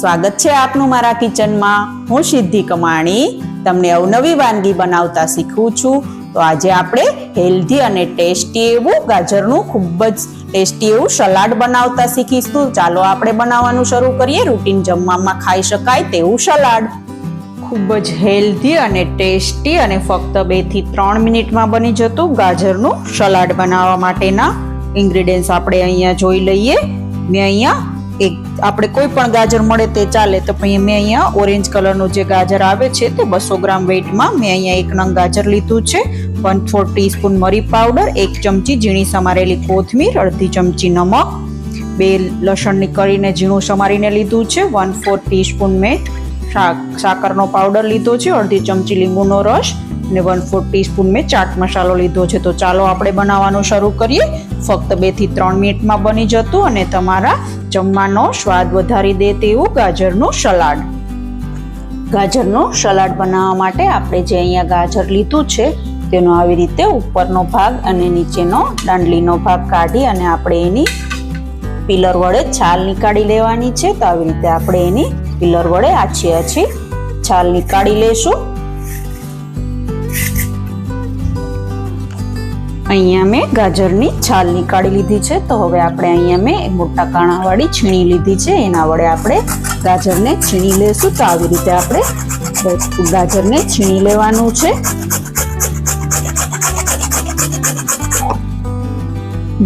સ્વાગત છે આપનું મારા કિચનમાં. હું સિદ્ધિ કમાણી. તમને અવનવી વાનગી બનાવતા શીખું છું. તો આજે આપણે હેલ્ધી અને ટેસ્ટી એવું ગાજરનું ખૂબ જ ટેસ્ટી એવું સલાડ બનાવતા શીખીશું. ચાલો આપણે બનાવવાનું શરૂ કરીએ. રૂટીન જમવામાં ખાઈ શકાય તેવું સલાડ. ખૂબ જ હેલ્ધી અને ટેસ્ટી અને ફક્ત બેથી ત્રણ મિનિટમાં બની જતું ગાજરનું સલાડ બનાવવા માટેના ઇન્ગ્રીડિયન્ટ્સ આપણે અહીંયા જોઈ લઈએ. મેં અહીંયા એક આપણે કોઈ પણ ગાજર મળે તે ચાલે, તો પછી મેં અહીંયા ઓરેન્જ કલરનું જે ગાજર આવે છે તે બસો ગ્રામ વેઇટમાં મેં અહીંયા એક નંગ ગાજર લીધું છે. વન ફોર ટીસ્પૂન મરી પાવડર એક ચમચી ઝીણી સમારેલી કોથમીર, અડધી ચમચી નમક, બે લસણની કરીને ઝીણું સમારીને લીધું છે. વન ફોર ટીસ્પૂન મેં શાક, સાકરનો પાવડર લીધો છે, અડધી ચમચી લીંબુનો રસ ને વન ફોર ટીસ્પૂન મેં ચાટ મસાલો લીધો છે. તો ચાલો આપણે બનાવવાનું શરૂ કરીએ. ફક્ત બેથી ત્રણ મિનિટમાં બની જતું અને તમારા જમવાનો સ્વાદ વધારી દે તેવું ગાજરનું સલાડ. ગાજરનું સલાડ બનાવવા માટે આપણે જે અહીંયા ગાજર લીધું છે, તેનો આવી રીતે ઉપરનો ભાગ અને નીચેનો દાંડલીનો ભાગ કાઢી અને આપણે એની પિલર વડે છાલ નીકાળી લેવાની છે. તો આવી રીતે આપણે એની પિલર વડે આછી આછી છાલ નીકાળી લેશું. અહીંયા મેં ગાજરની છાલ નીકાળી લીધી છે. તો હવે આપણે અહીંયા મેં મોટા કાણાવાળી છીણી લીધી છે. એના વડે આપણે ગાજરને છીણી લેશું. તો આવી રીતે આપણે ગાજરને છીણી લેવાનું છે.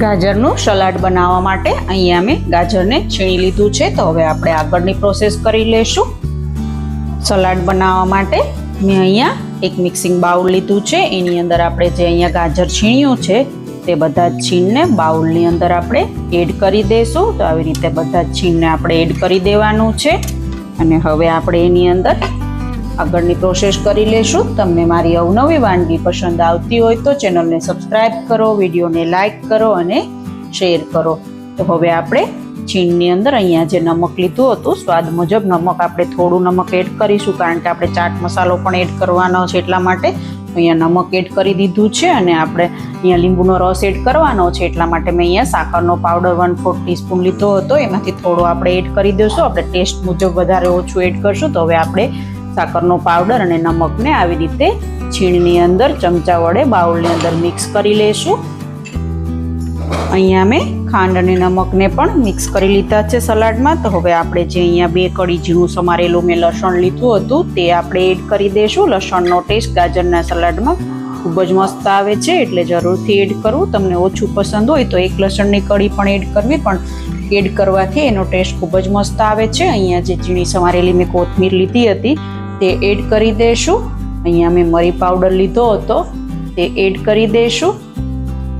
ગાજરનું સલાડ બનાવવા માટે અહીંયા મેં ગાજરને છીણી લીધું છે. તો હવે આપણે આગળની પ્રોસેસ કરી લેશું. સલાડ બનાવવા માટે મેં અહીંયા એક મિક્સિંગ બાઉલ લીધું છે. એની અંદર આપણે જે અહીંયા ગાજર છીણ્યું છે, તે બધા જ છીણને બાઉલની અંદર આપણે એડ કરી દઈશું તો આવી રીતે બધા જ છીણને આપણે એડ કરી દેવાનું છે. અને હવે આપણે એની અંદર આગળની પ્રોસેસ કરી લેશું. તમને મારી અવનવી વાનગી પસંદ આવતી હોય તો ચેનલને સબસ્ક્રાઇબ કરો, વિડીયોને લાઇક કરો અને શેર કરો. તો હવે આપણે છીણની અંદર અહીંયા જે નમક લીધું હતું, સ્વાદ મુજબ નમક આપણે થોડું નમક એડ કરીશું, કારણ કે આપણે ચાટ મસાલો પણ એડ કરવાનો છે એટલા માટે. અહીંયા નમક એડ કરી દીધું છે અને આપણે અહીંયા લીંબુનો રસ એડ કરવાનો છે એટલા માટે મેં અહીંયા સાકરનો પાવડર વન ફોર ટીસ્પૂન લીધો હતો. એમાંથી થોડો આપણે એડ કરી દઈશું. આપણે ટેસ્ટ મુજબ વધારે ઓછું એડ કરશું. તો હવે આપણે સાકરનો પાવડર અને નમકને આવી રીતે છીણની અંદર, ચમચા વડે બાઉલની અંદર મિક્સ કરી લેશું. અહીંયા મેં ખાંડ અને નમકને પણ મિક્સ કરી લીધા છે સલાડમાં. તો હવે આપણે જે અહીંયા બે કડી ઝીણું સમારેલું મેં લસણ લીધું હતું, તે આપણે એડ કરી દઈશું. લસણનો ટેસ્ટ ગાજરના સલાડમાં ખૂબ જ મસ્ત આવે છે, એટલે જરૂરથી એડ કરવું તમને ઓછું પસંદ હોય તો એક લસણની કડી પણ એડ કરવી, પણ એડ કરવાથી એનો ટેસ્ટ ખૂબ જ મસ્ત આવે છે. અહીંયા જે ઝીણી સમારેલી મેં કોથમીર લીધી હતી, તે એડ કરી દઈશું. અહીંયા મેં મરી પાવડર લીધો હતો, તે એડ કરી દઈશું.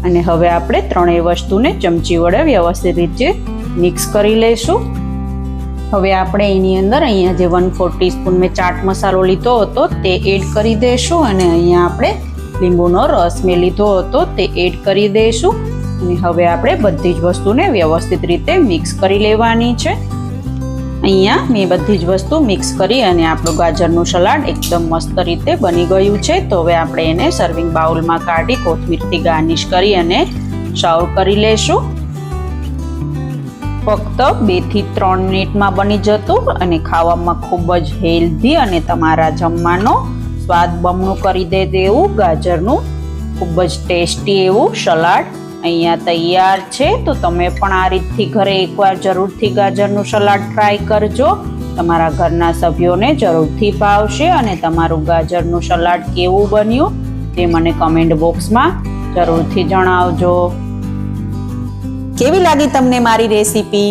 અને હવે આપણે ત્રણેય વસ્તુને ચમચી વડે વ્યવસ્થિત રીતે મિક્સ કરી લઈશું. હવે આપણે એની અંદર અહીંયા જે વન ફોર ટીસ્પૂન મેં ચાટ મસાલો લીધો હતો તે એડ કરી દઈશું અને અહીંયા આપણે લીંબુનો રસ મેં લીધો હતો તે એડ કરી દઈશું. અને હવે આપણે બધી જ વસ્તુને વ્યવસ્થિત રીતે મિક્સ કરી લેવાની છે. અહીંયા મેં બધી જ વસ્તુ મિક્સ કરી અને આપણું ગાજરનું સલાડ એકદમ મસ્ત રીતે બની ગયું છે. તો હવે આપણે એને સર્વિંગ બાઉલમાં કાઢી કોથમીરથી ગાર્નિશ કરી અને સર્વ કરી લેશું. ફક્ત બેથી ત્રણ મિનિટમાં બની જતું અને ખાવામાં ખૂબ જ હેલ્ધી અને તમારા જમવાનો સ્વાદ બમણું કરી દે તેવું ગાજરનું ખૂબ જ ટેસ્ટી એવું સલાડ અહીંયા તૈયાર છે, તો તમે પણ આ રીતથી ઘરે એકવાર જરૂરથી ગાજરનું સલાડ ટ્રાય કરજો. તમારા ઘરના સભ્યોને જરૂરથી ભાવશે અને તમારું ગાજરનું સલાડ કેવું બન્યું તે મને કમેન્ટ બોક્સમાં જરૂરથી જણાવજો. કેવી લાગી તમને મારી રેસીપી